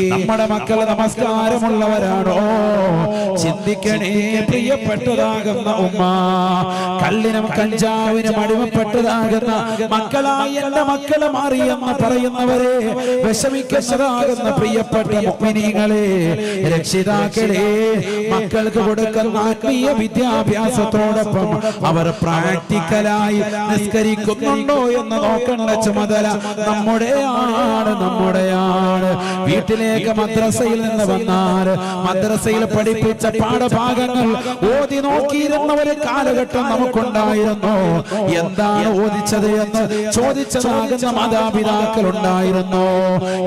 Y നമ്മുടെ മക്കൾ നമസ്കാരമുള്ളവരാണോ? ചിന്തിക്കണേ പ്രിയപ്പെട്ടതാകുന്ന ഉമ്മ കല്ലിനും കഞ്ചാവിനും അടിമപ്പെട്ടതാകുന്ന മക്കളായി എന്റെ മക്കളെ മാറിയെന്ന് പറയുന്നവരെ വിഷമിക്കുന്നതാകുന്ന പ്രിയപ്പെട്ട മുഗ്മിനീങ്ങളെ രക്ഷിതാക്കളെ മക്കൾക്ക് കൊടുക്കുന്ന ആത്മീയ വിദ്യാഭ്യാസത്തോടൊപ്പം അവർ പ്രാക്ടിക്കലായി നിസ്കരിക്കുന്നുണ്ടോ എന്ന് നോക്കേണ്ട ചുമതല നമ്മുടെയാണ് നമ്മുടെയാണ്. വീട്ടിലേക്ക് മദ്രസയിൽ നിന്ന് വന്നാൽ മദ്രസയിൽ പഠിപ്പിച്ച പാഠഭാഗങ്ങൾ ഓതി നോക്കിയിരുന്ന ഒരു കാലഘട്ടം നമുക്കുണ്ടായിരുന്നു. എന്താണ് ഓദിച്ചത് എന്ന് ചോദിച്ചതാകുന്ന മാതാപിതാക്കൾ ഉണ്ടായിരുന്നു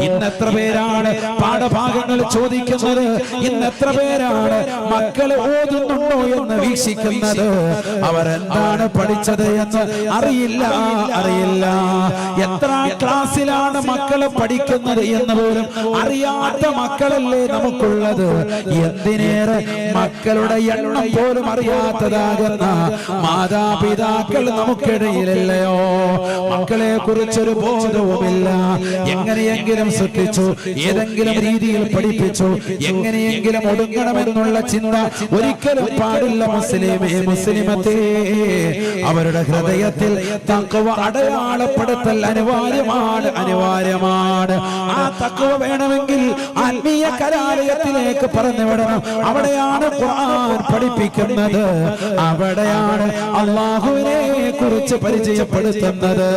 ഇന്നെത്ര പേരാണ് പാഠഭാഗങ്ങൾ ചോദിക്കുന്നത്? ഇന്നെത്ര പേരാണ് മക്കളെ ഓതുന്നുണ്ടോ എന്ന് വീക്ഷിക്കുന്നത്? അവരെന്താണ് പഠിച്ചത് എന്ന് അറിയില്ല അറിയില്ല. എത്ര ക്ലാസ്സിലാണ് മക്കളെ പഠിക്കുന്നത് എന്ന് പോലും അറിയാത്ത മക്കളല്ലേ നമുക്കുള്ളത്? എന്തിനേറെ മക്കളുടെ എണ്ണം പോലും അറിയാത്തതാകുന്ന മാതാപിതാക്കൾ നമുക്കിടയിലല്ലയോ? മക്കളെ കുറിച്ചൊരു ബോധവുമില്ല. എങ്ങനെയെങ്കിലും ശ്രദ്ധിച്ചു ഏതെങ്കിലും രീതിയിൽ പഠിപ്പിച്ചു എങ്ങനെയെങ്കിലും ഒടുങ്ങണമെന്നുള്ള ചിന്ത ഒരിക്കലും പാടില്ല മുസ്ലിമേ മുസ്ലിമത്തെ. അവരുടെ ഹൃദയത്തിൽ തക്കവ അടയാളപ്പെടുത്തൽ അനിവാര്യമാണ് അനിവാര്യമാണ്. ആ തക്കവ വേണമെങ്കിൽ ആത്മീയ കലാലയത്തിലേക്ക് പറഞ്ഞു വിടണം. അവിടെയാണ് ഖുർആൻ പഠിപ്പിക്കുന്നത്. അവിടെയാണ് അള്ളാഹുവിനെ കുറിച്ച് പരിചയപ്പെടുത്തുന്നത്.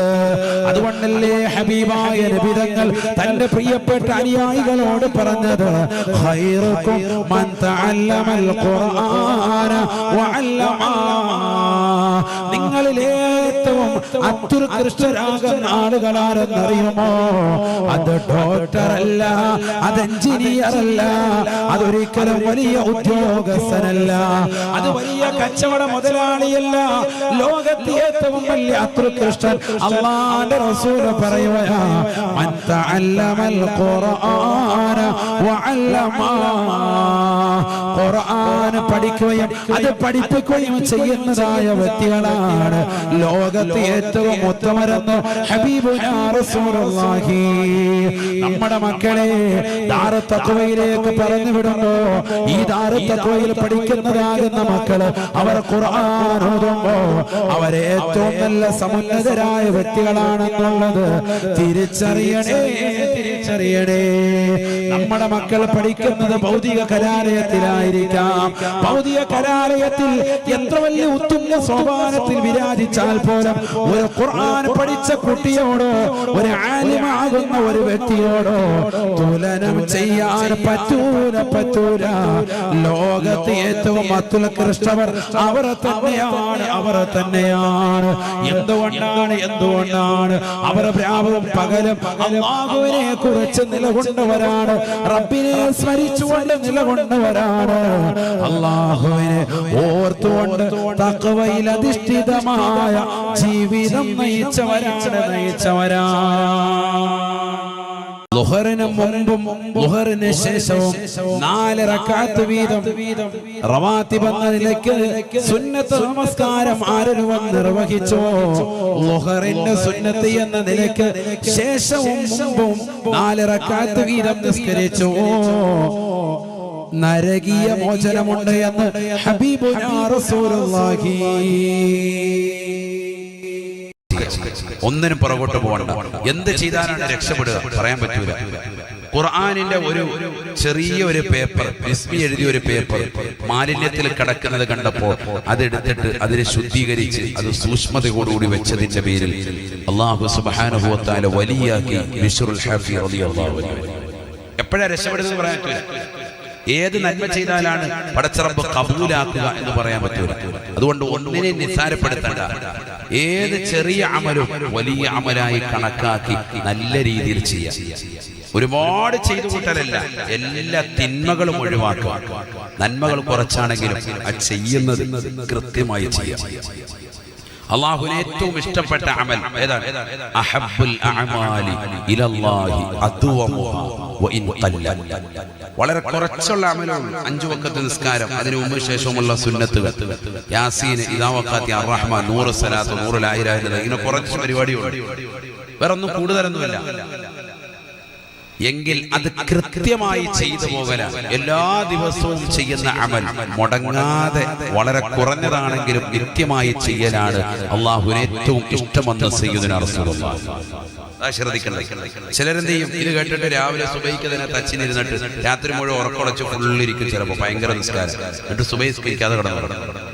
അതുകൊണ്ടല്ലേ ഹബീബായ നബിതങ്ങൾ തന്റെ പ്രിയപ്പെട്ട അനുയായികളോട് പറഞ്ഞത് ഖൈറുക്കും മൻ തഅല്ലമൽ ഖുർആന വഅല്ലമാ നിങ്ങളിൽ ഏറ്റവും അത്യുത്കൃഷ്ടരാകുന്ന ആളുകളാരെന്നറിയുമോ അത് ഡോക്ടർ അല്ല അത് എഞ്ചിനീയർ അല്ല അതൊരിക്കലും വലിയ ഉദ്യോഗസ്ഥനല്ല. അത് വലിയ കച്ചവട മുതലാളിയല്ല. ലോകത്തെ ഏറ്റവും വലിയ അത്യുത്കൃഷ്ടൻ അള്ളാന്റെ റസൂൽ പറയുകയാ മൻ ഖുർആന വഅല്ലമാ. ഖുർആൻ പഠിക്കുകയും അത് പഠിപ്പിക്കുകയും ചെയ്യുന്നതായ വ്യക്തികളാണ് ലോകത്തെ ഏറ്റവും ഉത്തമരെന്ന് ഹബീബുനാ റസൂലുള്ളാഹി. നമ്മുടെ മക്കളെ ദാറത്തക്വയിലേക്ക് പറഞ്ഞു വിടുമ്പോ ഈ ദാരത്തക്വയിൽ പഠിക്കുന്നതാകുന്ന മക്കൾ അവർ ഖുർആൻ ഓതുമ്പോ അവരെ ഏറ്റവും നല്ല സമുന്നതരായ വ്യക്തികളാണെന്നുള്ളത് തിരിച്ചറിയണേ തിരിച്ചറിയണേ. നമ്മുടെ മക്കൾ പഠിക്കുന്നത് ഭൗതിക കലാലയത്തിലായിരിക്കാം. ഭൗതിക കലാലയത്തിൽ എത്ര വലിയ ഉത്തുംഗ സോപാനത്തിൽ വിരാജിച്ചാൽ പോലും ഒരു ഖുർആൻ പഠിച്ച കുട്ടിയോടോ ഒരു ആലിമാകുന്ന ഒരു വ്യക്തിയോടോ തുലനം ചെയ്യാൻ പറ്റൂല പറ്റൂല. ലോകത്ത് ഏറ്റവും അത്യുൽകൃഷ്ടവർ അവർ തന്നെയാണ് അവർ തന്നെയാണ്. എന്തുകൊണ്ടാണ് എന്തുകൊണ്ടാണ് അവർ രാവും പകലും അള്ളാഹുവിനെ കുറിച്ച് നിലകൊണ്ടവരാണ്. റബ്ബിനെ സ്മരിച്ചുകൊണ്ട് നിലകൊണ്ടവരാണ്. അള്ളാഹുവിനെ ഓർത്തുകൊണ്ട് തക്കവയിൽ അധിഷ്ഠിതമായ ജീവിതം നയിച്ചവരാണ്. നയിച്ചവരാണ്. ലുഹറിന് മുമ്പും ലുഹറിന് ശേഷവും നാല് റക്കാത്ത് വീതം റവാത്തിബ് എന്ന നിലയ്ക്ക് സുന്നത്ത് നമസ്കാരം ആരൊരുവൻ നിർവഹിച്ചോ? സുന്നത്ത് എന്ന നിലയ്ക്ക് ശേഷവും മുമ്പും നാല് റക്കാത്ത് വീതം നിസ്കരിച്ചു? നരകീയ മോചനമുണ്ട് എന്ന് ഹബീബുനാ റസൂലുള്ളാഹി. ഒന്നിനും പുറകോട്ട് പോകണ്ട. എന്ത് ചെയ്താലാണ് രക്ഷപ്പെടുക? പറയാൻ പറ്റൂല. ഖുർആാനിന്റെ ഒരു ചെറിയ ഒരു പേപ്പർ ബിസ്മി എഴുതിയ ഒരു പേപ്പർ മാലിന്യത്തിൽ കിടക്കുന്നത് കണ്ടപ്പോൾ അതെടുത്തിട്ട് അതിനെ ശുദ്ധീകരിച്ച് അത് സൂക്ഷ്മതയോടുകൂടി വെച്ചതിന്റെ പേരിൽ അള്ളാഹു സുബാനുഭവത്താല വലിയാക്കി മിശ്രുൽ ഹാഫി റളിയല്ലാഹു അൻഹു. എപ്പോഴാ രക്ഷപ്പെടുന്നത് പറയാൻ പറ്റൂല. ഏത് നന്മ ചെയ്താലാണ് പടച്ചിറമ്പ് കബൂലാക്കുക എന്ന് പറയാൻ പറ്റൂല. അതുകൊണ്ട് ഒന്നിനെ നിസ്സാരപ്പെടുത്തണ്ട ഏത് ചെറിയ അമലും വലിയ അമലായി കണക്കാക്കി നല്ല രീതിയിൽ ചെയ്യാം. ഒരുപാട് ചെയ്തു കൂട്ടലല്ല. എല്ലാ തിന്മകളും ഒഴിവാക്കുക. നന്മകൾ കുറച്ചാണെങ്കിലും അത് ചെയ്യുന്നത് കൃത്യമായി ചെയ്യാം. അള്ളാഹുവിന് ഏറ്റവും ഇഷ്ടപ്പെട്ട അമൽ ഏതാണ്? അഹബ്ബുൽ അഅമാലി ഇലല്ലാഹി അദ്വമുഹാ വഇൻ ഖല്ല വളരെ കുറച്ചുള്ള അമലാണ് അഞ്ചു വക്കത്ത് നിസ്കാരം അതിനു മുമ്പ് ശേഷമുള്ള സുന്നത്തുകൾ. യാസീൻ ഇദാ വഖാത്തി അർറഹ്മാൻ നൂറ് സലാത്ത് നൂറ് ലായിലാ ഇങ്ങനെ കുറച്ച് പരിപാടിയുണ്ട് വേറൊന്നും കൂടുതലൊന്നുമില്ല. എങ്കിൽ അത് കൃത്യമായി ചെയ്തു പോകല എല്ലാ ദിവസവും ചെയ്യുന്ന അമൽ മുടങ്ങാതെ വളരെ കുറഞ്ഞതാണെങ്കിലും കൃത്യമായി ചെയ്യലാണ് അള്ളാഹുവിന് ഏറ്റവും ഇഷ്ടമെന്ന് ചെയ്യുന്നതിനർത്ഥം റസൂലുള്ളാഹി. അതാ ശ്രദ്ധിക്കണ്ടേ ചിലരെന്ത് ചെയ്യും ഇത് കേട്ടിട്ട് രാവിലെ സുബൈക്ക് തന്നെ തച്ചിനിരുന്നിട്ട് രാത്രി മുഴുവൻ ഉറക്കുളച്ച് ഫുള്ളിരിക്കും ചിലപ്പോൾ ഭയങ്കര നിസ്കാരം. എന്നിട്ട് സുബൈ സുബൈക്കാതെ കിടന്നു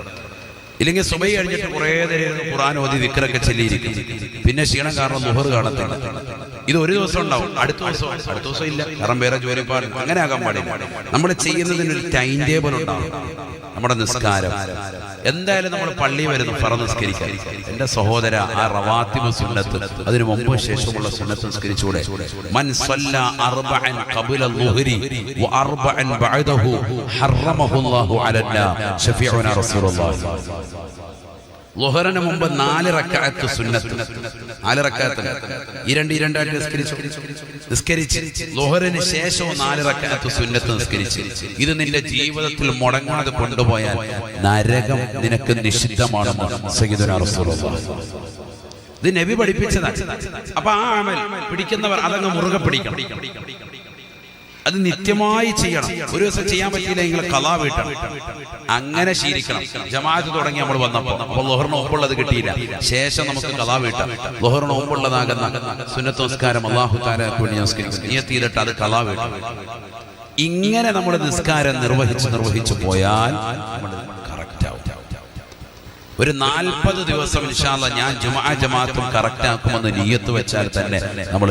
ഇല്ലെങ്കിൽ സുബൈ കഴിഞ്ഞിട്ട് കുറേ നേരം ഖുറാൻ ഓതി വിക്രൊക്കെ ചെല്ലിയിരിക്കും. പിന്നെ ക്ഷീണം കാരണം മുഹർ കാണത്തില്ല. ഇത് ഒരു ദിവസം ഉണ്ടാവും. അടുത്ത ദിവസം അടുത്ത ദിവസം ഇല്ല. കാരണം വേറെ ജോലിപ്പാട് അങ്ങനെ ആകാൻ പാടില്ല. നമ്മൾ ചെയ്യുന്നതിന് ഒരു ടൈം ടേബിൾ ഉണ്ടാവും നമ്മുടെ നിസ്കാരം. എന്തായാലും നമ്മൾ പള്ളി വരുന്നു പറ നിസ്കരിക്കാൻ. എന്റെ സഹോദര ആ റവാത്തിമ സുന്നത്ത് അതിനു മുമ്പ് ശേഷമുള്ള സുന്നത്ത് നിസ്കരിച്ചൂടെ. മൻ സല്ല അർബഅൻ ഖബല ളുഹരി വ അർബഅൻ ബഅദഹു ഹറമഹു അല്ലാഹു അലന്നാ ഷഫീഉനാ റസൂലുള്ളാഹി. ലുഹറിന് മുമ്പ് നാല് റക്കാത്ത് സുന്നത്ത്. നാല് റക്കാത്ത് ഈ രണ്ട് ഈ രണ്ടായിട്ട് നിസ്കരിച്ചു നിസ്കരിച്ച് ശേഷവും നാല് റക്കാത്ത് സുന്നത്ത് നിസ്കരിച്ച്. ഇത് നിന്റെ ജീവിതത്തിൽ മുടങ്ങാതെ കൊണ്ടുപോയാൽ നരകം നിനക്ക് നിഷിദ്ധമാണെന്ന് റസൂലുള്ളാഹി ഇത് നബി പഠിപ്പിച്ചതാണ്. അപ്പൊ ആ അമൽ പിടിക്കുന്നവർ അതങ്ങ് മുറുകെ പിടിക്കണം. അത് നിത്യമായി ചെയ്യണം. ഒരു ദിവസം ചെയ്യാൻ പറ്റിയില്ലെങ്കിൽ കലാ വീട്ടണം അങ്ങനെ ശീലിക്കണം. ജമാഅത്ത് തുടങ്ങി നമ്മൾ വന്നപ്പോൾ അപ്പോൾ ലൊഹറിന് ഒപ്പുള്ളത് കിട്ടിയില്ല. ശേഷം നമുക്ക് കലാ വീട്ടാം ലൊഹറിന് ഒപ്പുള്ളതാകുന്ന സുന്നത്ത് നമസ്കാരം അള്ളാഹു താലാക്ക് വേണ്ടി നമസ്കരിക്കും നിയത്തിയിലിട്ട് അത് കലാ വീട്ടാം ഇങ്ങനെ നമ്മുടെ നിസ്കാരം നിർവഹിച്ച് നിർവഹിച്ചു പോയാൽ ആവും ഒരു നാൽപ്പത് ദിവസം ഇൻഷാല്ല ഞാൻ ജുമാ ജമാഅത്തും കറക്റ്റ് ആക്കുമെന്ന് നീയത്ത് വെച്ചാൽ തന്നെ നമ്മൾ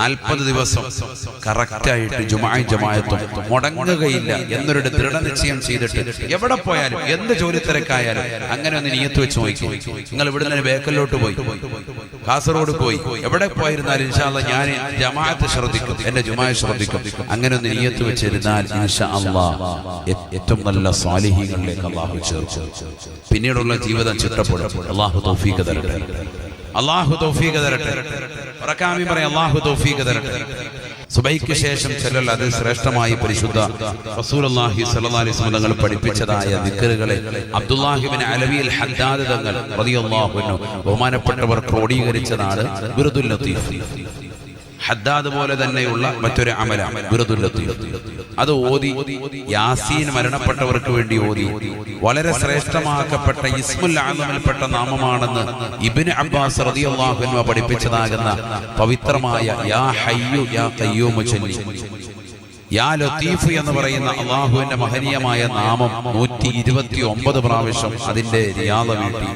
നാൽപ്പത് ദിവസം കറക്റ്റായിട്ട് ജുമാ ജമാഅത്തും മുടങ്ങുകയില്ല എന്നൊരു ദൃഢനിശ്ചയം ചെയ്തിട്ട് എവിടെ പോയാലും എന്ത് ജോലി തിരക്കായാലും അങ്ങനെ ഒന്ന് നീയത്ത് വെച്ച് നോക്കി. നിങ്ങൾ ഇവിടെ നിന്ന് ബേക്കലിലോട്ട് പോയി. കാസർഗോഡ് പോയി. എവിടെ പോയിരുന്നാലും ഇൻഷാല്ല ഞാൻ ജമാഅത്ത് ശ്രദ്ധിക്കും. എന്റെ ജുമായ ശ്രദ്ധിക്കും. അങ്ങനെ ഒന്ന് നീയത്ത് വെച്ചിരുന്നാൽ ഇൻഷാ അള്ളാ ഏറ്റവും നല്ല സ്വാലിഹികളിലേക്ക് അള്ളാഹു ചേർച്ചു പിന്നീടുള്ള ജീവിതം ചിട്ടപ്പെടും തൗഫീഖ് തരട്ടെ. തൗഫീഖ് തരട്ടെ. തൗഫീഖ് തരട്ടെ. ശേഷം ചെല്ലൽ അത് ശ്രേഷ്ഠമായി പരിശുദ്ധ തങ്ങൾ പഠിപ്പിച്ചതായ ദിക്കറുകളെ അബ്ദുല്ലാഹിബിൻ അലവിയിൽ ഹദ്ദാദ് തങ്ങൾ ബഹുമാനപ്പെട്ടവർ ക്രോഡീകരിച്ചതാണ് ബിറുദുൽ ഹദ്ദാദ് പോലെ തന്നെയുള്ള മറ്റൊരു അമലാണ് ബിറുദുൽ ലത്തീഫ് അത് ഓതി യാസീൻ മരണപ്പെട്ടവർക്ക് വേണ്ടി ഓതി. വളരെ ശ്രേഷ്ഠമാക്കപ്പെട്ട ഇസ്മുൽ ആലമിൽപ്പെട്ട നാമമാണെന്ന് ഇബ്നു അബ്ബാസ് അൻഹു പഠിപ്പിച്ചതാകുന്ന പവിത്രമായ യാ ഹയ്യു യാ ഖയ്യൂമു ചൊല്ലി യാ ലത്തീഫ് എന്ന് പറയുന്ന അള്ളാഹുവിന്റെ മഹനീയമായ നാമം നൂറ്റി ഇരുപത്തി ഒമ്പത് പ്രാവശ്യം അതിന്റെ റിയാദ വീട്ടി.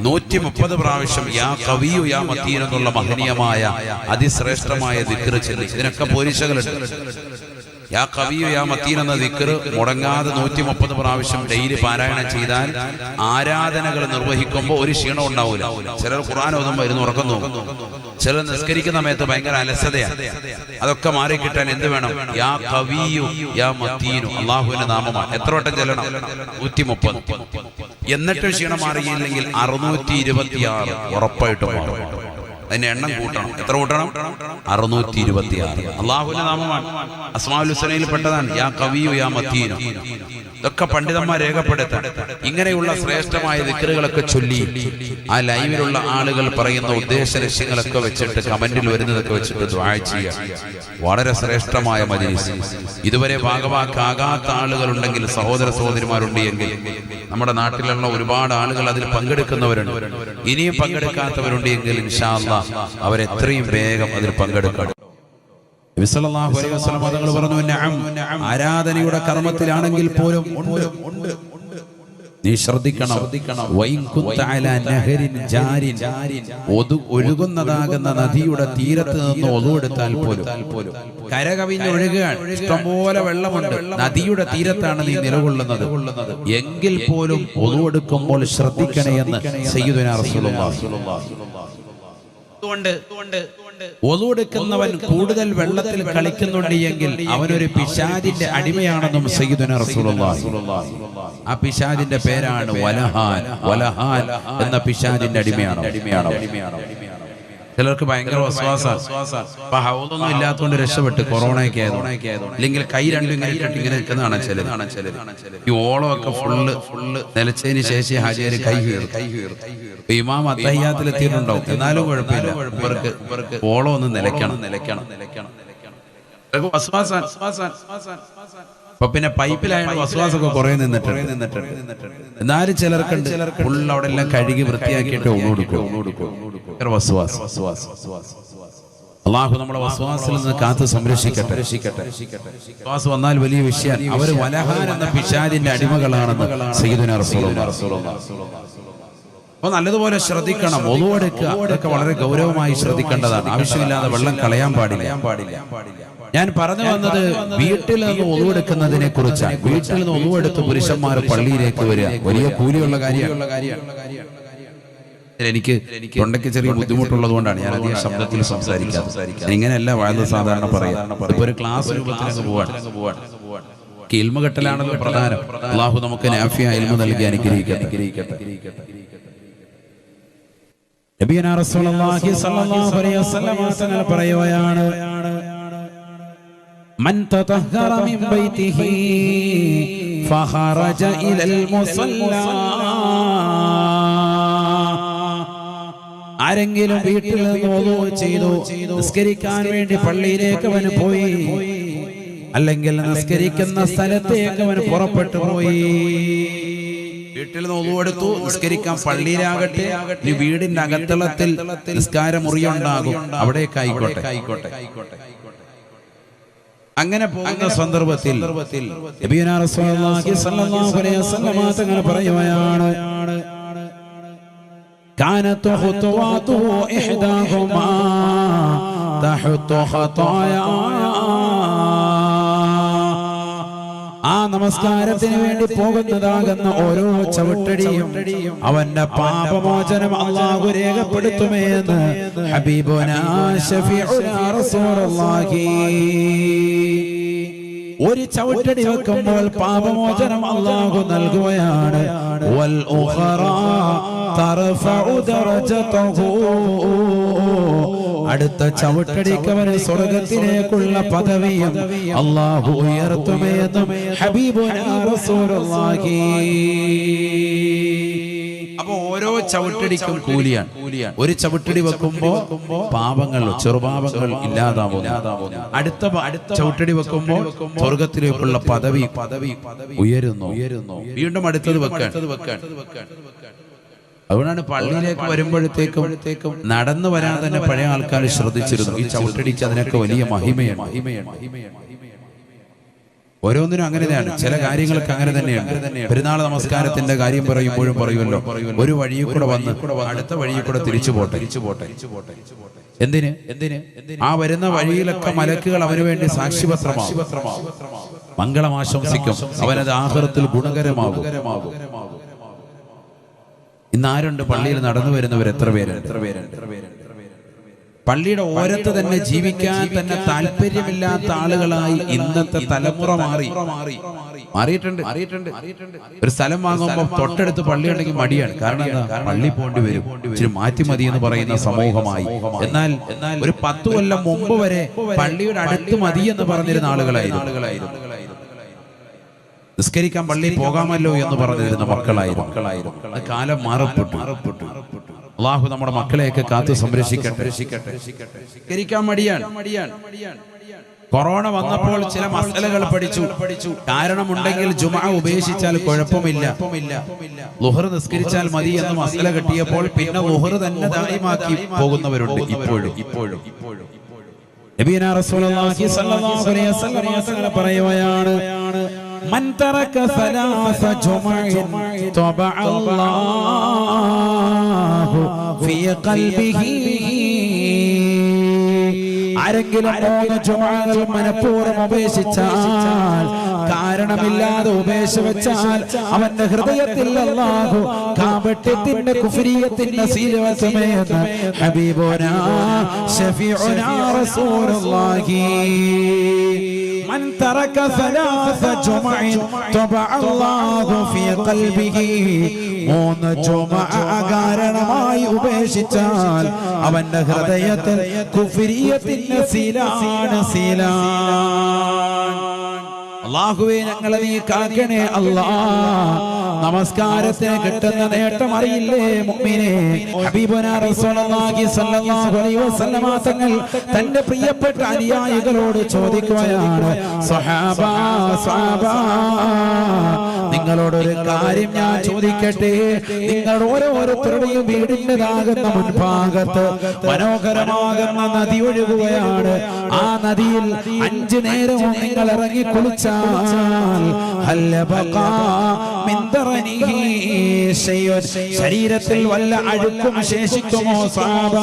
നൂറ്റി മുപ്പത് പ്രാവശ്യം യാ കവിയു യാ മത്തീൻ എന്നുള്ള മഹനീയമായ അതിശ്രേഷ്ഠമായ ദിക്കറ് ചെല്ലി ഇതിനൊക്കെ പോലീശകളുണ്ട് യാ കവിയു യാ മത്തീൻ എന്ന ദിക്കർ മുടങ്ങാതെ നൂറ്റി മുപ്പത് പ്രാവശ്യം ഡെയിലി പാരായണം ചെയ്താൽ ആരാധനകൾ നിർവഹിക്കുമ്പോൾ ഒരു ക്ഷീണം ഉണ്ടാവില്ല ചിലർ ഖുർആൻ ഓതുമ്പോൾ ഇരുന്ന് ഉറക്കം നോക്കും ചിലർ നിസ്കരിക്കുന്ന സമയത്ത് ഭയങ്കര അലസതയാണ് അതൊക്കെ മാറി കിട്ടാൻ എന്ത് വേണം? യാ കവിയു യാ മത്തീനു അള്ളാഹുവിന്റെ നാമമാണ്. എത്ര വട്ടം ചെല്ലണം? നൂറ്റി മുപ്പത് എന്നിട്ട് ക്ഷീണം മാറിയില്ലെങ്കിൽ അറുന്നൂറ്റി ഇരുപത്തി ആറ് ഉറപ്പായിട്ടും മാറും. അതിന്റെ എണ്ണം കൂട്ടണം. എത്ര കൂട്ടണം? അറുന്നൂറ്റി ഇരുപത്തി ആറ് അള്ളാഹുവിന്റെ നാമമാണ്. അസ്മാഉൽ ഹുസനയിൽ പെട്ടതാണ്. യാ കവിയു യാ മത്തീനു. ഇതൊക്കെ പണ്ഡിതന്മാർ രേഖപ്പെടുത്താൻ. ഇങ്ങനെയുള്ള ശ്രേഷ്ഠമായ ദിക്കറുകളൊക്കെ ചൊല്ലി ആ ലൈവിലുള്ള ആളുകൾ പറയുന്ന ഉദ്ദേശ ലക്ഷ്യങ്ങളൊക്കെ വെച്ചിട്ട് കമന്റിൽ വരുന്നതൊക്കെ വെച്ചിട്ട് ദ്വാഴ ചെയ്യുക. വളരെ ശ്രേഷ്ഠമായ മജിലിസ്. ഇതുവരെ ഭാഗവാക്കാകാത്ത ആളുകൾ ഉണ്ടെങ്കിൽ സഹോദര സഹോദരിമാരുണ്ട് എങ്കിൽ നമ്മുടെ നാട്ടിലുള്ള ഒരുപാട് ആളുകൾ അതിൽ പങ്കെടുക്കുന്നവരുണ്ട്. ഇനിയും പങ്കെടുക്കാത്തവരുണ്ട് എങ്കിൽ ഇൻഷാല്ല അവരെത്രയും വേഗം അതിൽ പങ്കെടുക്കണം നബി സല്ലല്ലാഹു അലൈഹി വസല്ലം തങ്ങൾ പറഞ്ഞു നഅം ആരാധനയുടെ കർമ്മത്തിലാണെങ്കിൽ പോലും ഉണ്ട്. നീ ശ്രദ്ധിക്കണം. വൈൻ അലാ നഹരിൻ ജാരിൻ. ഒതു ഒഴുകുന്നതാകുന്ന നദിയുടെ തീരത്ത് നിന്ന് ഒതുവെടുത്താൽ പോലും. കരകവിഞ്ഞ് ഒഴുകുകയാണ്. ഇഷ്ടംപോലെ വെള്ളമുണ്ട്. നദിയുടെ തീരത്താണ് നീ നിലകൊള്ളുന്നത്. എങ്കിൽ പോലും ഒതുവെടുക്കുമ്പോൾ ശ്രദ്ധിക്കണേ എന്ന് സയ്യിദുനാ റസൂലുള്ളാഹി. ഒതുവെടുക്കുന്നവൻ കൂടുതൽ വെള്ളത്തിൽ കളിക്കുന്നുണ്ട് എങ്കിൽ അവനൊരു പിശാദിന്റെ അടിമയാണെന്നും സയ്യിദുന ആ പിശാദിന്റെ പേരാണ് വലഹാൻ. വലഹാൻ. എന്ന പിശാദിന്റെ അടിമയാണ് അടിമയാണ് അടിമയാണ് ചിലർക്ക് ഭയങ്കര വസ്വാസാണ് അപ്പൊ ഇല്ലാത്തതുകൊണ്ട് രക്ഷപ്പെട്ട് കൊറോണയൊക്കെ അല്ലെങ്കിൽ കൈ രണ്ടും കൈ രണ്ടും ഇങ്ങനെ നിൽക്കുന്നതാണ് ചിലർ ഈ ഓളമൊക്കെ ഫുള്ള് ഫുള്ള് നിലച്ചതിന് ശേഷം ഹാജിയാര് കൈ കീറും. കൈ കീറും ഇമാം അത്തയ്യാത്തിൽ എത്തിയിട്ടുണ്ടാവും എന്നാലും കുഴപ്പമില്ല. ഇവർക്ക് ഇവർക്ക് ഓളം ഒന്ന് നിലയ്ക്കണം. നിലയ്ക്കണം നിലയ്ക്കണം വസ്വാസാൻ. അപ്പൊ പിന്നെ പൈപ്പിലായ വസ്വാസൊക്കെ കുറെ നിന്നിട്ടുണ്ട്. നിന്നിട്ടുണ്ട്. എന്നാലും ചിലർക്കുണ്ട് ഉള്ള അവിടെ എല്ലാം കഴുകി വൃത്തിയാക്കിയിട്ട് കൊടുക്കും അള്ളാഹു നമ്മളെ വസ്വാസിൽ നിന്ന് കാത്തു സംരക്ഷിക്കട്ടെ. രക്ഷിക്കട്ടെ വസ്വാസ് വന്നാൽ വലിയ വിഷയം. അവർ വലഹാരെന്ന എന്ന പിശാലിന്റെ അടിമകളാണെന്ന് അപ്പൊ നല്ലതുപോലെ ശ്രദ്ധിക്കണം. ഒതുവെടുക്കുക അതൊക്കെ വളരെ ഗൗരവമായി ശ്രദ്ധിക്കേണ്ടതാണ്. ആവശ്യമില്ലാതെ വെള്ളം കളയാൻ പാടില്ല. പാടില്ല. ഞാൻ പറഞ്ഞു വന്നത് വീട്ടിൽ നിന്ന് ഒതുവെടുക്കുന്നതിനെ കുറിച്ചാണ്. വീട്ടിൽ നിന്ന് ഒതുവെടുത്ത് പുരുഷന്മാർ പള്ളിയിലേക്ക് വരിക. വലിയ കൂലിയുള്ള കാര്യമാണ് എനിക്ക് തൊണ്ടയ്ക്ക് ചെറിയ ബുദ്ധിമുട്ടുള്ളത് കൊണ്ടാണ്. ഞാൻ അധികം ശബ്ദത്തിൽ സംസാരിക്കാം ഇങ്ങനെയല്ല വാഴ്ന്ന സാധാരണ പറയാം. ഇപ്പൊ ഒരു ക്ലാസ് രൂപത്തിലങ്ങ് പോവാണ്. ഇൽമ കെട്ടലാണല്ലോ പ്രധാനം. അള്ളാഹു നമുക്ക് നാഫിയ ഇൽമ നൽകി അനുഗ്രഹിക്കട്ടെ. നബിയനാ റസൂലുള്ളാഹി സ്വല്ലല്ലാഹു അലൈഹി വസല്ലം പറയുകയാണ്. മൻ تطهر മിൻ بيته فخرج إلى المصلى. ആരെങ്കിലും വീട്ടിൽ നിന്ന് ഓതോ ചെയ്തു നിസ്കരിക്കാൻ വേണ്ടി പള്ളിയിലേക്ക് അവൻ പോയി. അല്ലെങ്കിൽ നിസ്കരിക്കുന്ന സ്ഥലത്തേക്ക് അവൻ പുറപ്പെട്ടു പോയി. വീട്ടിൽ നിന്ന് ഒതുവെടുത്തു നിസ്കരിക്കാൻ പള്ളിയിലാകട്ടെ. ഈ വീടിന്റെ അകത്തളത്തിൽ നിസ്കാരമുറിയുണ്ടാകും. മുറിയുണ്ടാകും ആയിക്കോട്ടെ. ആയിക്കോട്ടെ ആയിക്കോട്ടെ. അങ്ങനെ പോകുന്ന സന്ദർഭത്തിൽ നബിയുനാ റസൂലുള്ളാഹി സ്വല്ലല്ലാഹു അലൈഹി വസല്ലം തങ്ങൾ പറയുകയാണ് كانت خطواته إحداهما تحط خطايا ആ നമസ്കാരത്തിന് വേണ്ടി പോകുന്നതാകുന്ന ഓരോ ചവിട്ടടിയും അവന്റെ പാപമോചനം അള്ളാഹു രേഖപ്പെടുത്തുമേന്ന് ഒരു ചവിട്ടടി വെക്കുമ്പോൾ പാപമോചനം അള്ളാഹു നൽകുകയാണ്. തർഫഉ ദറജതഹു അടുത്ത ചവിട്ടടിക്കവന് സ്വർഗത്തിലേക്കുള്ള പദവിയും അള്ളാഹു ഉയർത്തുമേതും ഹബീബുനാ റസൂലുള്ളാഹി. അപ്പൊ ഓരോ ചവിട്ടടിക്കും കൂലിയാണ്. ഒരു ചവിട്ടടി വെക്കുമ്പോ പാപങ്ങൾ ചെറുപാപങ്ങൾ ഇല്ലാതാവുന്നു. അടുത്ത പ- അടുത്ത ചവിട്ടടി വെക്കുമ്പോൾ സ്വർഗത്തിലേക്കുള്ള പദവി പദവി ഉയരുന്നു. ഉയരുന്നു. വീണ്ടും അടുത്തത് വെക്കാൻ. അതുകൊണ്ടാണ് പള്ളിയിലേക്ക് വരുമ്പോഴത്തേക്കും നടന്നു വരാൻ തന്നെ പഴയ ആൾക്കാർ ശ്രദ്ധിച്ചിരുന്നു. ഈ ചവിട്ടടിച്ച് അതിനൊക്കെ വലിയ മഹിമയാണ്. ഓരോന്നിനും അങ്ങനെ തന്നെയാണ്. ചില കാര്യങ്ങൾക്ക് അങ്ങനെ തന്നെയാണ്. പെരുന്നാൾ നമസ്കാരത്തിന്റെ കാര്യം പറയുമ്പോഴും പറയുമല്ലോ. ഒരു വഴിയിൽ കൂടെ വന്ന് അടുത്ത വഴിയിൽ കൂടെ തിരിച്ചു പോട്ടെ. തിരിച്ചു പോട്ടെ. എന്തിന്? എന്തിന്? ആ വരുന്ന വഴിയിലൊക്കെ മലക്കുകൾ അവന് വേണ്ടി സാക്ഷിപത്രമാകും മംഗളം ആശംസിക്കും. അവനത് ആഹാരത്തിൽ ഗുണകരമാകും ഇന്ന് ആരുണ്ട്? പള്ളിയിൽ നടന്നു വരുന്നവർ എത്ര പേരുണ്ട്? എത്ര പേരുണ്ട്? പള്ളിയുടെ ഓരത്ത് തന്നെ ജീവിക്കാൻ തന്നെ താല്പര്യമില്ലാത്ത ആളുകളായി ഇന്നത്തെ തലമുറ മാറി. മാറിയിട്ടുണ്ട്. മാറിയിട്ടുണ്ട്. ഒരു സ്ഥലം വാങ്ങുമ്പോൾ തൊട്ടടുത്ത് പള്ളി ഉണ്ടെങ്കിൽ മടിയാണ്. കാരണം എന്താ? പള്ളി പോണ്ടി വരും. ഇച്ചിരി മാറ്റി മതി എന്ന് പറയുന്ന സമൂഹമായി. എന്നാൽ എന്നാൽ ഒരു പത്ത് കൊല്ലം മുമ്പ് വരെ പള്ളിയുടെ അടുത്ത് മതി എന്ന് പറഞ്ഞിരുന്ന ആളുകളായിരുന്നു. ആളുകളായിരുന്നു. നിസ്കരിക്കാൻ പള്ളിയിൽ പോകാമല്ലോ എന്ന് പറഞ്ഞിരുന്ന മക്കളായിരുന്നു. കാലം മാറപ്പെട്ടു. അള്ളാഹു നമ്മുടെ മക്കളെയൊക്കെ കാത്തു സംരക്ഷിക്കട്ടെ. രക്ഷിക്കട്ടെ നിസ്കരിക്കാൻ മടിയാണ്. കൊറോണ വന്നപ്പോൾ ചില മസലകൾ പഠിച്ചു. പഠിച്ചു കാരണമുണ്ടെങ്കിൽ ജുമ ഉപേക്ഷിച്ചാൽ കുഴപ്പമില്ല. ലുഹർ നിസ്കരിച്ചാൽ മതി എന്ന് മസല കിട്ടിയപ്പോൾ പിന്നെ ലുഹർ തന്നെ ദായമാക്കി പോകുന്നവരുണ്ട് ഇപ്പോഴും. ഇപ്പോഴും. ഇപ്പോഴും പറയുകയാണ്. മൻ ترك സലാസ جمع طبع അല്ലാഹു ഫീ ഖൽബിഹി ആരെങ്കിലും മൂന്ന് ജുമകൾ മനഃപൂർവം ഉപേക്ഷിച്ചാൽ കാരണമില്ലാതെ ഉപേക്ഷ വെച്ചാൽ അവന്റെ ഹൃദയത്തിൽ അല്ലാഹു കാപട്യത്തിന്റെ കുഫരിയത്തിന്റെ സീലവസമയെന്ന് ഹബീബോനാ ഷഫീഉനാ റസൂലുള്ളാഹി. من ترك ثلاث جمع طبع الله في قلبه മൂന്ന് ചുമ കാരണമായി ഉപേക്ഷിച്ചാൽ അവന്റെ ഹൃദയത്തിൽ കുഫിരിയത്തിന്റെ സീലാണ് സീലാണ് അള്ളാഹുവേ ഞങ്ങളെ നീ കാക്കണേ അല്ലാ. നമസ്കാരത്തിന് കിട്ടുന്ന നേട്ടം അറിയില്ലേ മുഅ്മിനേ? ഹബീബുനാ റസൂലുള്ളാഹി സ്വല്ലല്ലാഹു വസല്ലമ തങ്ങൾ തന്റെ പ്രിയപ്പെട്ട അനുയായികളോട് ചോദിക്കുകയാണ് സ്വഹാബ നിങ്ങളോടൊരു കാര്യം ഞാൻ ചോദിക്കട്ടെ? നിങ്ങൾ ഓരോരുത്തരുടെയും വീടിന്റെതാകുന്ന മുൻഭാഗത്ത് മനോഹരമാകുന്ന നദി ഒഴുകുകയാണ്. ആ നദിയിൽ അഞ്ചു നേരവും നിങ്ങൾ ഇറങ്ങി കുളിച്ചാൽ. ശരീരത്തിൽ വല്ല അഴുക്കും ശേഷിക്കുമോ സാബ?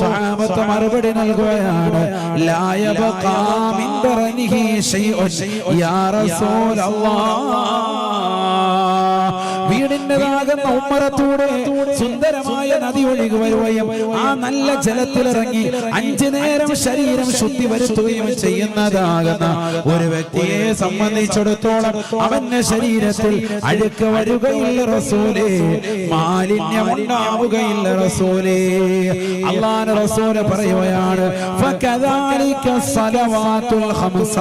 സഹാബത്ത് മറുപടി നൽകുകയാണ്. ലായബ ശൈഉൻ യാ റസൂലല്ലാഹ് রওয়া വീടിന്റെതാകുന്ന ഉമ്മറത്തൂടെ സുന്ദരമായ നദി ഒഴുകി വരുകയും ആ നല്ല ജലത്തിലിറങ്ങി അഞ്ചു നേരം ശരീരം ശുദ്ധി വരുത്തുകയും ചെയ്യുന്നതാകുന്ന ഒരു വ്യക്തിയെ സംബന്ധിച്ചിടത്തോളം അവന്റെ ശരീരത്തിൽ അഴുക്ക് വരുകയില്ല റസൂലേ. മാലിന്യം ഉണ്ടാവുകയില്ല റസൂലേ. അള്ളാൻ റസൂൽ പറയുകയാണ് സലവാത്തുൽ ഹംസ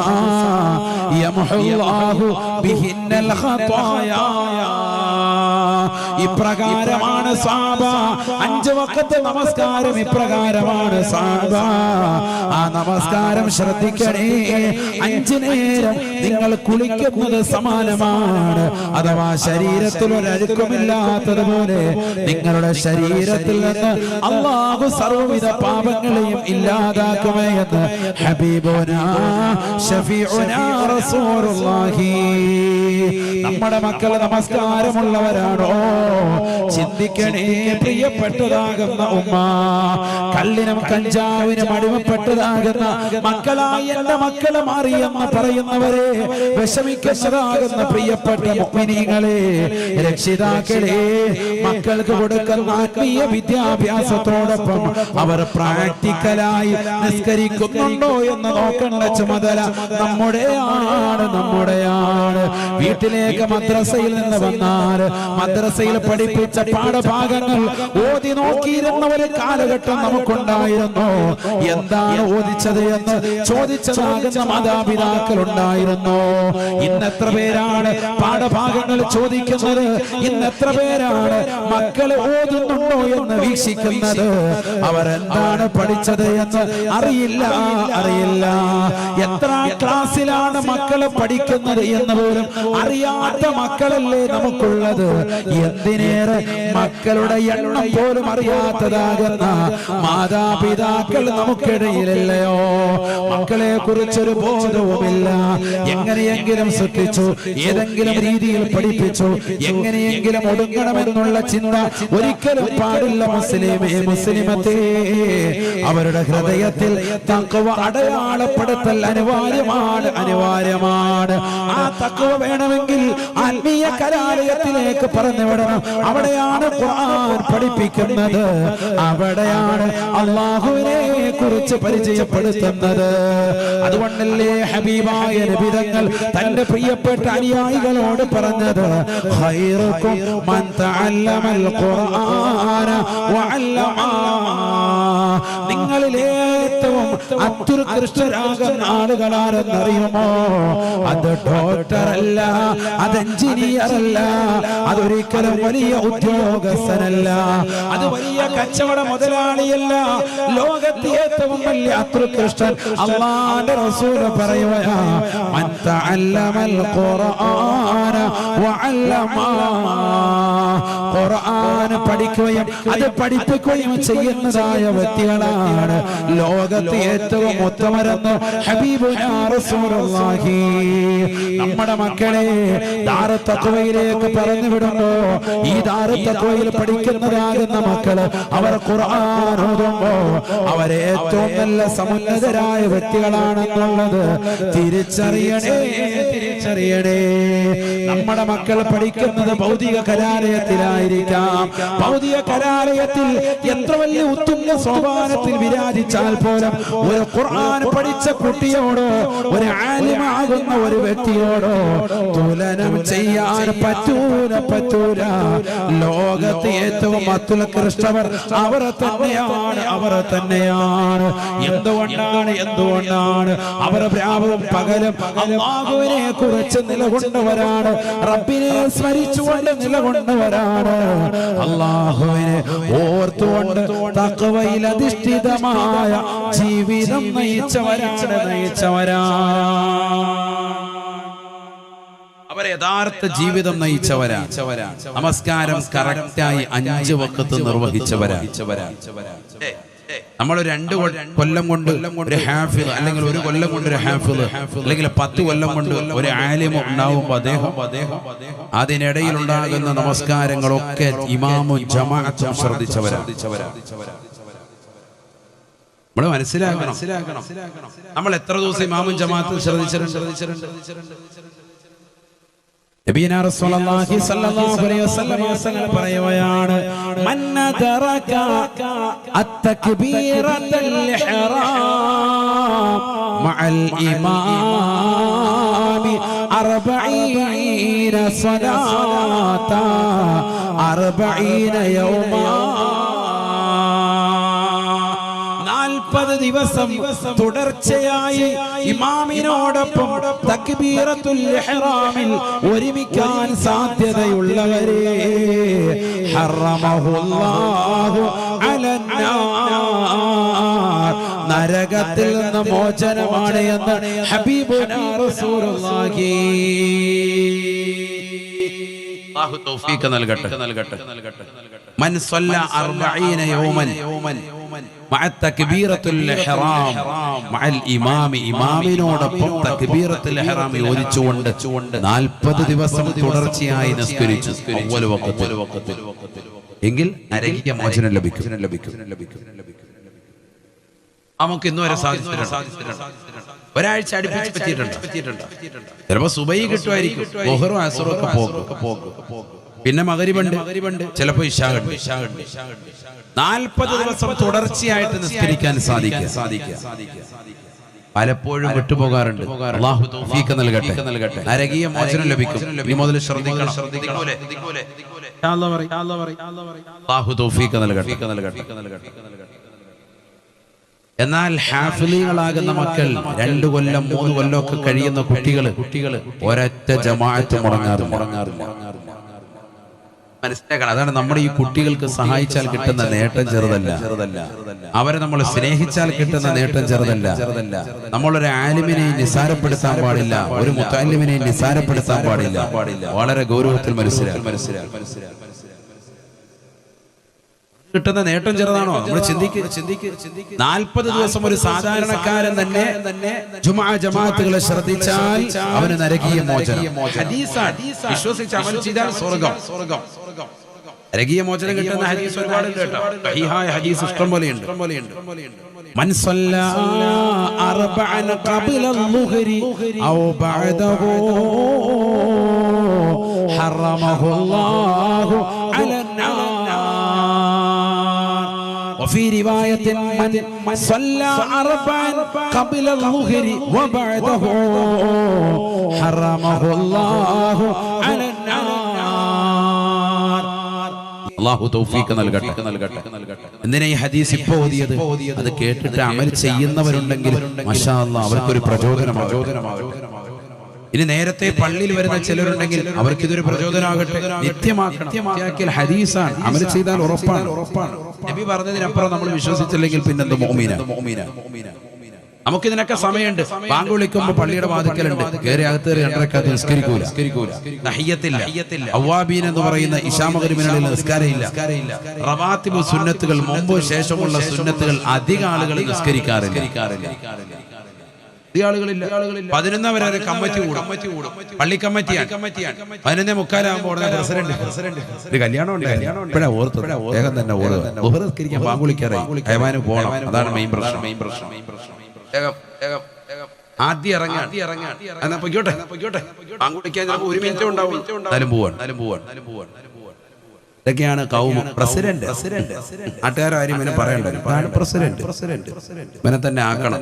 യമഹു ബിഹിന്നൽ ഇപ്രകാരമാണ് സാബ. അഞ്ച് വക്കത്തെ നമസ്കാരം ഇപ്രകാരമാണ് സാബ. ആ നമസ്കാരം ശ്രദ്ധിക്കണേ. അഞ്ചു നേരം നിങ്ങൾ കുളിക്കുന്നത് സമാനമാണ്. അഥവാ ശരീരത്തിൽ ഒരു അഴുക്കുമില്ലാത്തതുപോലെ നിങ്ങളുടെ ശരീരത്തിൽ നിന്ന് അള്ളാഹു സർവവിധ പാപങ്ങളെയും ഇല്ലാതാക്കുമെന്ന് ഹബീബോനാ ഷഫീഉന റസൂലുള്ളാഹി. നമ്മുടെ മക്കൾ നമസ്കാരമുള്ളവരാണോ ചിന്തിക്കണേ പ്രിയപ്പെട്ടതാകുന്ന ഉമ്മ കല്ലിനും കഞ്ചാവിനും അടിമപ്പെട്ടതാകുന്ന മക്കളായി എന്റെ മക്കളെ മാറിയെന്ന് പറയുന്നവരെ വിഷമിക്കുന്ന പ്രിയപ്പെട്ട മുഗ്മിനീങ്ങളെ രക്ഷിതാക്കളെ മക്കൾക്ക് കൊടുക്കുന്ന ആത്മീയ വിദ്യാഭ്യാസത്തോടൊപ്പം അവർ പ്രാക്ടിക്കലായി നിസ്കരിക്കുന്നുണ്ടോ എന്ന് നോക്കേണ്ട ചുമതല നമ്മുടെയാണ് നമ്മുടെയാണ്. വീട്ടിലേക്ക് മദ്രസയിൽ നിന്ന് വന്നാൽ മദ്രസയിൽ പഠിപ്പിച്ച പാഠഭാഗങ്ങൾ ഓതി നോക്കിയിരുന്ന ഒരു കാലഘട്ടം നമുക്കുണ്ടായിരുന്നു. എന്താണ് ഓദിച്ചത് എന്ന് ചോദിച്ചതാകുന്ന മാതാപിതാക്കൾ ഉണ്ടായിരുന്നു ഇന്നെത്ര പേരാണ് പാഠഭാഗങ്ങൾ ചോദിക്കുന്നത്? ഇന്നെത്ര പേരാണ് മക്കളെ ഓതുന്നുണ്ടോ എന്ന് വീക്ഷിക്കുന്നത്? അവരെന്താണ് പഠിച്ചത് എന്ന് അറിയില്ല അറിയില്ല എത്ര ക്ലാസ്സിലാണ് മക്കളെ പഠിക്കുന്നത് എന്ന് പോലും അറിയാത്ത മക്കളല്ലേ നമുക്കുള്ളത്? എന്തിനേറെ മക്കളുടെ എണ്ണം പോലും അറിയാത്തതാകുന്ന മാതാപിതാക്കൾ നമുക്കിടയിലല്ലയോ? മക്കളെ കുറിച്ചൊരു ബോധവുമില്ല. എങ്ങനെയെങ്കിലും ശ്രദ്ധിച്ചു ഏതെങ്കിലും രീതിയിൽ പഠിപ്പിച്ചു എങ്ങനെയെങ്കിലും ഒടുങ്ങണമെന്നുള്ള ചിന്ത ഒരിക്കലും പാടില്ല മുസ്ലിമേ മുസ്ലിമത്തെ. അവരുടെ ഹൃദയത്തിൽ തക്കവ അടയാളപ്പെടുത്തൽ അനിവാര്യമാണ് അനിവാര്യമാണ്. ആ തക്കവ വേണമെങ്കിൽ ആത്മീയ കലാലയത്തിലേക്ക് പറഞ്ഞു വിടണം. അവിടെയാണ് ഖുർആൻ പഠിപ്പിക്കുന്നത്. അവിടെയാണ് അള്ളാഹുവിനെ കുറിച്ച് പരിചയപ്പെടുത്തുന്നത്. അതുകൊണ്ടല്ലേ ഹബീബായ നബിതങ്ങൾ തന്റെ പ്രിയപ്പെട്ട അനുയായികളോട് പറഞ്ഞത്? ഖൈറുക്കും നിങ്ങളിൽ ഏറ്റവും അത്യുത്കൃഷ്ടരാകുന്ന ആളുകളാരെന്നറിയുമോ അത് ഡോക്ടർ അല്ല അത് എഞ്ചിനീയർ അല്ല അതൊരിക്കലും വലിയ ഉദ്യോഗസ്ഥനല്ല. അത് വലിയ കച്ചവട മുതലാളിയല്ല. ലോകത്തെ ഏറ്റവും വലിയ അത്യുത്കൃഷ്ടൻ അള്ളാന്റെ റസൂൽ പറയുകയാ ഖുർആൻ പഠിക്കുകയും അത് പഠിപ്പിക്കുകയും ചെയ്യുന്നതായ വ്യക്തികളാണ് ലോകത്തെ ഏറ്റവും ഉത്തമരെന്ന് നമ്മുടെ മക്കളെ ദാറത്തക്വയിലേക്ക് പറഞ്ഞു വിടുമ്പോ ഈ ദാറത്തക്വയിൽ പഠിക്കുന്നതാകുന്ന മക്കൾ അവർ ഖുർആൻ ഓതുമ്പോ അവരെ ഏറ്റവും നല്ല സമുന്നതരായ വ്യക്തികളാണെന്നുള്ളത് തിരിച്ചറിയണേ. തിരിച്ചറിയണേ. നമ്മുടെ മക്കൾ പഠിക്കുന്നത് ഭൗതിക കലാലയത്തിലായിരിക്കാം. ഭൗതിക കലാലയത്തിൽ എത്ര വലിയ ഉത്തുംഗ സോപാനത്തിൽ വിരാജിച്ചാൽ പോലും ഒരു ഖുർആൻ പഠിച്ച കുട്ടിയോടോ ഒരു ആലിമാകുന്ന ഒരു വ്യക്തിയോടോ തുലനം ചെയ്യാൻ പറ്റൂല പറ്റൂല. ലോകത്ത് ഏറ്റവും അത്യുത്കൃഷ്ടവർ അവർ തന്നെയാണ് അവർ തന്നെയാണ്. എന്തുകൊണ്ടാണ് എന്തുകൊണ്ടാണ്? അവർ രാവും പകലും അള്ളാഹുവിനെ കുറിച്ച് നിലകൊണ്ടവരാണ്. റബ്ബിനെ സ്മരിച്ചുകൊണ്ട് നിലകൊണ്ടവരാണ്. അള്ളാഹുവിനെ ഓർത്തുകൊണ്ട് തക്കവയിൽ അധിഷ്ഠിതമായ ജീവിതം നയിച്ചവരാണ് നയിച്ചവരാ. അവർ യഥാർത്ഥ ജീവിതം നയിച്ചവരാ. നമസ്കാരം കറക്റ്റായി അഞ്ച് വക്കത്ത് നിർവഹിച്ചവരാ. നമ്മൾ രണ്ട് കൊല്ലം കൊണ്ട് ഒരു ഹാഫിൽ അല്ലെങ്കിൽ ഒരു കൊല്ലം കൊണ്ട് ഒരു ഹാഫിൽ അല്ലെങ്കിൽ പത്ത് കൊല്ലം കൊണ്ട് ഒരു ആലിമ ഉണ്ടാവുമ്പോൾ അദ്ദേഹം അതിനിടയിൽ ഉണ്ടാകുന്ന നമസ്കാരങ്ങളൊക്കെ ഇമാമും ജമാഅത്തും ശ്രദ്ധിച്ചവരാണ് നമ്മൾ മനസ്സിലാക്കണം. നമ്മൾ എത്ര ദിവസം ഇമാമും ജമാഅത്തും ശ്രദ്ധിച്ചിട്ടുണ്ട്? ശ്രദ്ധിച്ചിട്ടുണ്ട്. നബീന റസൂലുള്ളാഹി സ്വല്ലല്ലാഹു അലൈഹി വസല്ലം തങ്ങൾ പറയുകയാണ് മൻ അദറക അത്തക്ബീറത്തൽ ഇഹ്റാം മഅൽ ഇമാമി അർബഈന സ്വലാത്ത അർബഈന യൗമാ നാൽപ്പത് ദിവസം തുടർച്ചയായി ഇമാമിനോടൊപ്പം തക്ബീറത്തുൽ ഇഹ്റാമിൽ ഒരുമിക്കാൻ സാധ്യതയുള്ളവരെ ഹറമഹുല്ലാഹു നരകത്തിൽ നിന്ന് മോചനമാണ് എന്ന് ഹബീബ് നൽകട്ടെ. നൽകട്ടെ. നൽകട്ടെ നൽകട്ടെ മൻ സ്വല്ല അർബഈന യൗമൻ. ഇഹ്റാം. മഅൽ ഇമാമി ഇമാമിനോടൊപ്പം തക്ബീറത്തുൽ യോജിച്ചുകൊണ്ട് 40 ദിവസം തുടർച്ചയായി നിസ്കരിച്ചു. എങ്കിൽ നരകിക മോചനം ലഭിക്കും. നമുക്ക് ഇന്ന് വരെ സാധിച്ചിട്ടുണ്ട്. ഒരാഴ്ച അടുപ്പിച്ച് ചിലപ്പോ സുബൈ കിട്ടുമായിരിക്കും. ബൊഹറും അസറും ഒക്കെ പോകും. പിന്നെ മകരിബണ്ട് ചിലപ്പോ ഇഷാഗണ്ട് നാൽപ്പത് ദിവസം തുടർച്ചയായിട്ട് നിസ്കരിക്കാൻ സാധിക്കുക. പലപ്പോഴും വിട്ടുപോകാറുണ്ട്. അള്ളാഹു തൗഫീഖ് നൽകട്ടെ. നൽകട്ടെ. നരകീയ മോചനം ലഭിക്കും. ഇനി മുതൽ ശ്രദ്ധിക്കണം. അള്ളാഹു തൗഫീഖ് നൽകട്ടെ. നൽകട്ടെ. എന്നാൽ ഹാഫിലികളാകുന്ന മക്കൾ രണ്ടു കൊല്ലം മൂന്ന് കൊല്ലം ഒക്കെ കഴിയുന്ന കുട്ടികൾ കുട്ടികൾ ഒരൊറ്റ ജമാഅത്ത് മുടങ്ങാറ് മുടങ്ങാറില്ല. മനസ്സിലാക്കണം അതാണ് നമ്മുടെ ഈ കുട്ടികൾക്ക് സഹായിച്ചാൽ കിട്ടുന്ന നേട്ടം ചെറുതല്ല. അവരെ നമ്മൾ സ്നേഹിച്ചാൽ കിട്ടുന്ന നേട്ടം ചെറുതല്ല. നമ്മളൊരു ആലിമിനെ നിസാരപ്പെടുത്താൻ പാടില്ല. ഒരു മുത്താലിമിനെ നിസാരപ്പെടുത്താൻ പാടില്ല. വളരെ ഗൗരവത്തിൽ മനസ്സിലാക്കി മനസ്സിലാക്കി മനസ്സിലാക്കി കിട്ടുന്ന നേട്ടം ചെറുതാണോ നമ്മൾ ചിന്തിക്ക് ചിന്തിക്ക് നാൽപ്പത് ദിവസം ഒരു സാധാരണക്കാരൻ തന്നെ തന്നെ ജുമാ ജമാഅത്തുകളെ ശ്രദ്ധിച്ചാൽ അവന് നരകീയ മോചനം ഹദീസാണ്. വിശ്വസിച്ച് അമൽ ചെയ്താൽ സ്വർഗം സ്വർഗം നരകീയ മോചനം കിട്ടുന്ന ഹദീസ് ഒരുപാടുണ്ട് കേട്ടോ സഹീഹായ ഹദീസ് ഇഷ്ടം പോലെയുണ്ട് من صلى أربعا قبل الظهر أو بعده حرمه الله എന്തിനാ ഈ ഹദീസ് ഇപ്പൊ ഓതിയത്? അത് കേട്ടിട്ട് അമൽ ചെയ്യുന്നവരുണ്ടെങ്കിൽ അവർക്കൊരു പ്രചോദനം ഇനി നേരത്തെ പള്ളിയിൽ വരുന്ന ചിലരുണ്ടെങ്കിൽ അവർക്ക് ഇതൊരു പ്രചോദനമാകട്ടെ നിത്യമാക്കണം. ഹദീസാണ്. അമൽ ചെയ്താൽ ഉറപ്പാണ്. ഉറപ്പാണ്. നബി പറഞ്ഞതിനപ്പുറം നമ്മൾ വിശ്വസിച്ചില്ലെങ്കിൽ പിന്നെന്ത് മോമീന മോമീന നമുക്കിതിനൊക്കെ സമയമുണ്ട്. ബാങ്ക് വിളിക്കുമ്പോൾ പള്ളിയുടെ വാതിക്കലുണ്ട്. കയറി അകത്ത് എന്ന് പറയുന്ന ഇഷാമകരിമിനുള്ളിൽ നിസ്കാരമില്ല റവാത്തിബ് സുന്നത്തുകൾ മുമ്പ് ശേഷമുള്ള സുന്നത്തുകൾ അധിക ആളുകൾ നിസ്കരിക്കാറില്ല. അധികം ആളുകളില്ല പതിനൊന്നാം വരെ കമ്മിറ്റി കൂടും. പള്ളി കമ്മിറ്റിയാണ്. പതിനൊന്നേ മുക്കാലാകുമ്പോൾ പ്രസിഡന്റ്. ഇത് കല്യാണം ഇപ്പോഴാ ഓർത്ത് വേഗം തന്നെ ഓടുക. ഉപരസ്കരിക്കാൻ ബാങ്ക് വിളിക്കാറായി അയമാനും പോകണം അതാണ് മെയിൻ പ്രശ്നം. മെയിൻ പ്രശ്നം. മെയിൻ പ്രശ്നം ആദ്യം ഇറങ്ങാൻ. ഇറങ്ങാൻ. എന്നാ പൊയ്ക്കോട്ടെ. പൊയ്ക്കോട്ടെ. ബാങ്ക് വിളിക്കാൻ ചിലപ്പോൾ ഒരു മിനിറ്റ് ഉണ്ടാവും എന്നാലും പോവാൻ എന്നാലും പോവാൻ എന്നാലും പോവാൻ ഇതൊക്കെയാണ് കൗമ പ്രസിഡന്റ്. നാട്ടുകാരും ആരും ഇവനെ പറയണ്ട പ്രസിഡന്റ്. പ്രസിഡന്റ്. ഇവനെ തന്നെ ആക്കണം.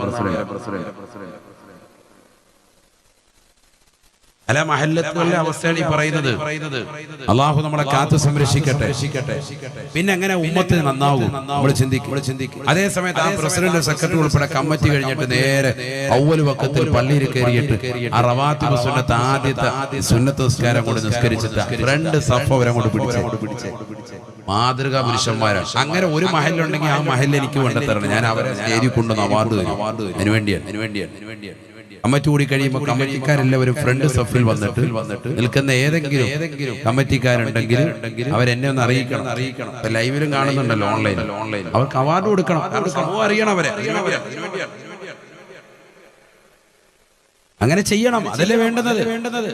പ്രസിഡന്റ്. പ്രസിഡന്റ്. അല്ല മഹല്ലത്തുകളുടെ അവസ്ഥയാണ് ഈ പറയുന്നത്. അള്ളാഹു നമ്മളെ കാത്തു സംരക്ഷിക്കട്ടെ. പിന്നെ എങ്ങനെ ഉമ്മത്ത് നന്നാവും? നമ്മൾ ചിന്തിക്കും. അതേ സമയത്ത് ആ പ്രസിഡന്റ് സെക്രട്ടറി ഉൾപ്പെടെ കമ്മിറ്റി കഴിഞ്ഞിട്ട് നേരെ ഔവൽ വക്കത്തിൽ പള്ളിയിൽ കയറിയിട്ട് ആ റവാത്തി സുന്നത്ത് ആദ്യത്തെ സുന്നത്ത് നിസ്കാരം കൊണ്ട് നിസ്കരിച്ചിട്ട് രണ്ട് സഫ വരെ കൊണ്ട് പിടിച്ച്. മാതൃകാ പുരുഷന്മാരാണ്. അങ്ങനെ ഒരു മഹലുണ്ടെങ്കിൽ ആ മഹൽ എനിക്ക് കൊണ്ടുതരണം. ഞാൻ അവരെ നേരി കൊണ്ടുവന്ന് അവാർഡ് തരും. അതിനുവേണ്ടിയാണ് അതിന് വേണ്ടിയാണ്. കമ്മിറ്റി കൂടി കഴിയുമ്പോൾ കമ്മിറ്റിക്കാരെല്ലാവരും ഫ്രണ്ട് സഫിൽ വന്നിട്ട് നിൽക്കുന്ന ഏതെങ്കിലും കമ്മിറ്റിക്കാരുണ്ടെങ്കിൽ അവരെന്നെ ഒന്ന് അറിയിക്കണം. അറിയിക്കണം. ലൈവിലും കാണുന്നുണ്ടല്ലോ ഓൺലൈൻ ഓൺലൈൻ അവർക്ക് അവാർഡ് കൊടുക്കണം. സമൂഹം അറിയണം അവരെ. അങ്ങനെ ചെയ്യണം. അതല്ലേ വേണ്ടത്? വേണ്ടത്?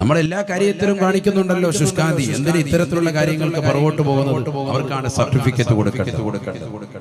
നമ്മൾ എല്ലാ കാര്യത്തിലും കാണിക്കുന്നുണ്ടല്ലോ ശുഷ്കാന്തി. എന്തിന് ഇത്തരത്തിലുള്ള കാര്യങ്ങൾക്ക് പുറകോട്ട് പോകുന്നത്? അവർക്കാണ് സർട്ടിഫിക്കറ്റ് കൊടുക്കേണ്ടത്.